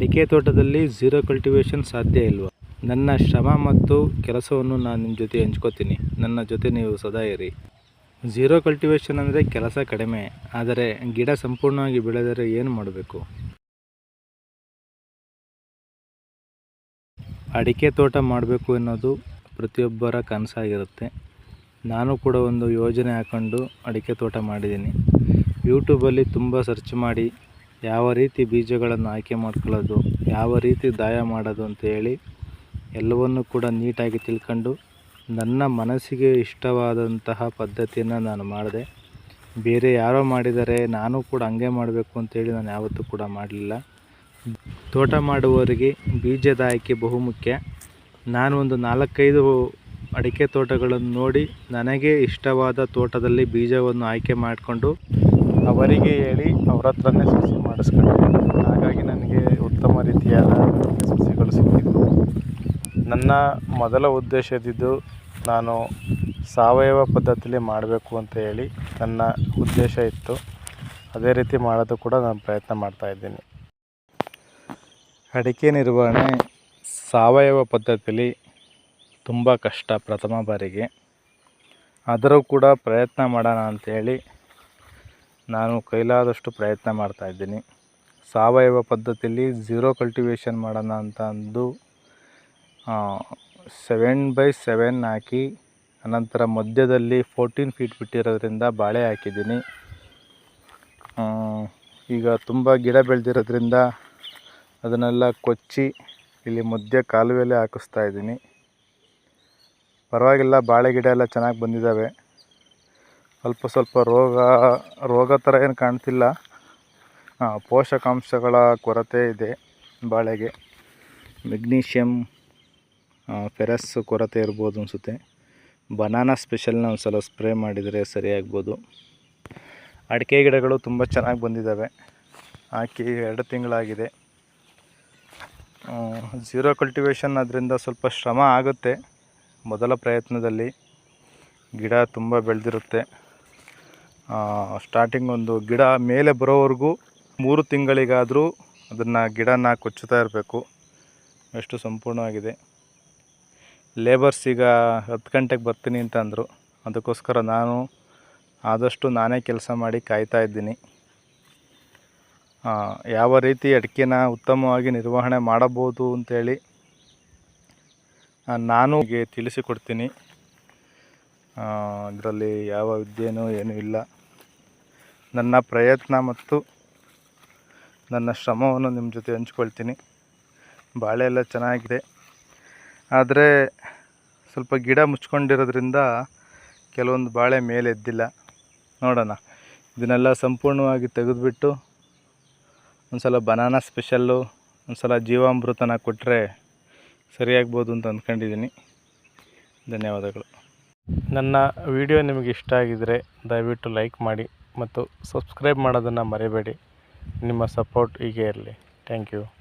ಅಡಿಕೆ ತೋಟದಲ್ಲಿ zero cultivation ಸಾಧ್ಯ ಇಲ್ವಾ? ನನ್ನ ಶ್ರಮ ಮತ್ತು ಕೆಲಸವನ್ನು ನಾನು ನಿಮ್ಮ ಜೊತೆ ಹಂಚ್ಕೋತೀನಿ. ನನ್ನ ಜೊತೆ ನೀವು ಸದಾ ಇರಿ. ಝೀರೋ ಕಲ್ಟಿವೇಷನ್ ಅಂದರೆ ಕೆಲಸ ಕಡಿಮೆ. ಆದರೆ ಗಿಡ ಸಂಪೂರ್ಣವಾಗಿ ಬೆಳೆದರೆ ಏನು ಮಾಡಬೇಕು? ಅಡಿಕೆ ತೋಟ ಮಾಡಬೇಕು ಅನ್ನೋದು ಪ್ರತಿಯೊಬ್ಬರ ಕನಸಾಗಿರುತ್ತೆ. ನಾನು ಕೂಡ ಒಂದು ಯೋಜನೆ ಹಾಕ್ಕೊಂಡು ಅಡಿಕೆ ತೋಟ ಮಾಡಿದ್ದೀನಿ. ಯೂಟ್ಯೂಬಲ್ಲಿ ತುಂಬ ಸರ್ಚ್ ಮಾಡಿ ಯಾವ ರೀತಿ ಬೀಜಗಳನ್ನು ಆಯ್ಕೆ ಮಾಡ್ಕೊಳ್ಳೋದು, ಯಾವ ರೀತಿ ದಾಯ ಮಾಡೋದು ಅಂತ ಹೇಳಿ ಎಲ್ಲವನ್ನು ಕೂಡ ನೀಟಾಗಿ ತಿಳ್ಕೊಂಡು ನನ್ನ ಮನಸ್ಸಿಗೆ ಇಷ್ಟವಾದಂತಹ ಪದ್ಧತಿಯನ್ನು ನಾನು ಮಾಡಿದೆ. ಬೇರೆ ಯಾರೋ ಮಾಡಿದರೆ ನಾನು ಕೂಡ ಹಂಗೆ ಮಾಡಬೇಕು ಅಂತೇಳಿ ನಾನು ಯಾವತ್ತೂ ಕೂಡ ಮಾಡಲಿಲ್ಲ. ತೋಟ ಮಾಡುವವರಿಗೆ ಬೀಜದ ಆಯ್ಕೆ ಬಹುಮುಖ್ಯ ನಾನು ಒಂದು ನಾಲ್ಕೈದು ಅಡಿಕೆ ತೋಟಗಳನ್ನು ನೋಡಿ ನನಗೆ ಇಷ್ಟವಾದ ತೋಟದಲ್ಲಿ ಬೀಜವನ್ನು ಆಯ್ಕೆ ಮಾಡಿಕೊಂಡು ಅವರಿಗೆ ಹೇಳಿ ಅವ್ರ ಹತ್ರನೇ ಸಸಿ ಮಾಡಿಸ್ಕೊಂಡೆ. ಹಾಗಾಗಿ ನನಗೆ ಉತ್ತಮ ರೀತಿಯಾದ ಸಸಿಗಳು ಸಿಕ್ಕಿದ್ವು ನನ್ನ ಮೊದಲ ಉದ್ದೇಶ ಇದ್ದಿದ್ದು ನಾನು ಸಾವಯವ ಪದ್ಧತಿಯಲ್ಲಿ ಮಾಡಬೇಕು ಅಂತ ಹೇಳಿ ನನ್ನ ಉದ್ದೇಶ ಇತ್ತು. ಅದೇ ರೀತಿ ಮಾಡೋದು ಕೂಡ ನಾನು ಪ್ರಯತ್ನ ಮಾಡ್ತಾಯಿದ್ದೀನಿ ಅಡಿಕೆ ನಿರ್ವಹಣೆ ಸಾವಯವ ಪದ್ಧತಿಯಲ್ಲಿ ತುಂಬ ಕಷ್ಟ ಪ್ರಥಮ ಬಾರಿಗೆ. ಆದರೂ ಕೂಡ ಪ್ರಯತ್ನ ಮಾಡೋಣ ಅಂಥೇಳಿ ನಾನು ಕೈಲಾದಷ್ಟು ಪ್ರಯತ್ನ ಮಾಡ್ತಾಯಿದ್ದೀನಿ ಸಾವಯವ ಪದ್ಧತಿಯಲ್ಲಿ ಝೀರೋ ಕಲ್ಟಿವೇಷನ್ ಮಾಡೋಣ ಅಂತ ಅಂದು ಸೆವೆನ್ ಬೈ ಸೆವೆನ್ ಹಾಕಿ, ಅನಂತರ ಮಧ್ಯದಲ್ಲಿ ಫೋರ್ಟೀನ್ ಫೀಟ್ ಬಿಟ್ಟಿರೋದ್ರಿಂದ ಬಾಳೆ ಹಾಕಿದ್ದೀನಿ. ಈಗ ತುಂಬ ಗಿಡ ಬೆಳೆದಿರೋದ್ರಿಂದ ಅದನ್ನೆಲ್ಲ ಕೊಚ್ಚಿ ಇಲ್ಲಿ ಮಧ್ಯ ಕಾಲುವೆಯಲ್ಲೇ ಹಾಕಿಸ್ತಾ ಇದ್ದೀನಿ. ಪರವಾಗಿಲ್ಲ, ಬಾಳೆ ಗಿಡ ಎಲ್ಲ ಚೆನ್ನಾಗಿ ಬಂದಿದ್ದಾವೆ. ಸ್ವಲ್ಪ ಸ್ವಲ್ಪ ರೋಗ ರೋಗ ಥರ ಏನು ಕಾಣ್ತಿಲ್ಲ. ಪೋಷಕಾಂಶಗಳ ಕೊರತೆ ಇದೆ ಬಾಳೆಗೆ. ಮೆಗ್ನೀಷಿಯಮ್ ಫೆರಸ್ ಕೊರತೆ ಇರ್ಬೋದು ಅನಿಸುತ್ತೆ. ಬನಾನಾ ಸ್ಪೆಷಲ್ನ ಒಂದು ಸಲ ಸ್ಪ್ರೇ ಮಾಡಿದರೆ ಸರಿಯಾಗ್ಬೋದು ಅಡಿಕೆ ಗಿಡಗಳು ತುಂಬ ಚೆನ್ನಾಗಿ ಬಂದಿದ್ದಾವೆ ಹಾಕಿ ಎರಡು ತಿಂಗಳಾಗಿದೆ. ಝೀರೋ ಕಲ್ಟಿವೇಷನ್ ಅದರಿಂದ ಸ್ವಲ್ಪ ಶ್ರಮ ಆಗುತ್ತೆ ಮೊದಲ ಪ್ರಯತ್ನದಲ್ಲಿ. ಗಿಡ ತುಂಬ ಬೆಳೆದಿರುತ್ತೆ. ಸ್ಟಾರ್ಟಿಂಗ್ ಒಂದು ಗಿಡ ಮೇಲೆ ಬರೋವರೆಗೂ ಮೂರು ತಿಂಗಳಿಗಾದರೂ ಅದನ್ನು ಗಿಡನ ಕೊಚ್ಚುತ್ತಾ ಇರಬೇಕು. ಎಷ್ಟು ಸಂಪೂರ್ಣವಾಗಿದೆ. ಲೇಬರ್ಸ್ ಈಗ ಹತ್ತು ಗಂಟೆಗೆ ಬರ್ತೀನಿ ಅಂತ ಅಂದರು. ಅದಕ್ಕೋಸ್ಕರ ನಾನು ಆದಷ್ಟು ನಾನೇ ಕೆಲಸ ಮಾಡಿ ಕಾಯ್ತಾ ಇದ್ದೀನಿ. ಯಾವ ರೀತಿ ಅಡಿಕೆನ ಉತ್ತಮವಾಗಿ ನಿರ್ವಹಣೆ ಮಾಡಬಹುದು ಅಂತೇಳಿ ನಾನು ತಿಳಿಸಿಕೊಡ್ತೀನಿ. ಇದರಲ್ಲಿ ಯಾವ ವಿದ್ಯೆನೂ ಏನೂ ಇಲ್ಲ. ನನ್ನ ಪ್ರಯತ್ನ ಮತ್ತು ನನ್ನ ಶ್ರಮವನ್ನು ನಿಮ್ಮ ಜೊತೆ ಹಂಚ್ಕೊಳ್ತೀನಿ. ಬಾಳೆ ಎಲ್ಲ ಚೆನ್ನಾಗಿದೆ. ಆದರೆ ಸ್ವಲ್ಪ ಗಿಡ ಮುಚ್ಕೊಂಡಿರೋದ್ರಿಂದ ಕೆಲವೊಂದು ಬಾಳೆ ಮೇಲೆ ಎದ್ದಿಲ್ಲ ನೋಡೋಣ. ಇದನ್ನೆಲ್ಲ ಸಂಪೂರ್ಣವಾಗಿ ತೆಗೆದುಬಿಟ್ಟು ಒಂದು ಸಲ ಬನಾನಾ ಸ್ಪೆಷಲ್ಲು ಒಂದು ಸಲ ಜೀವಾಮೃತನ ಕೊಟ್ಟರೆ ಸರಿಯಾಗ್ಬೋದು ಅಂತ ಅಂದ್ಕೊಂಡಿದ್ದೀನಿ ಧನ್ಯವಾದಗಳು. ನನ್ನ ವಿಡಿಯೋ ನಿಮಗೆ ಇಷ್ಟ ಆಗಿದರೆ ದಯವಿಟ್ಟು ಲೈಕ್ ಮಾಡಿ. ಮತ್ತು ಸಬ್ಸ್ಕ್ರೈಬ್ ಮಾಡೋದನ್ನು ಮರಿಬೇಡಿ. ನಿಮ್ಮ ಸಪೋರ್ಟ್ ಹೀಗೆ ಇರಲಿ. Thank you.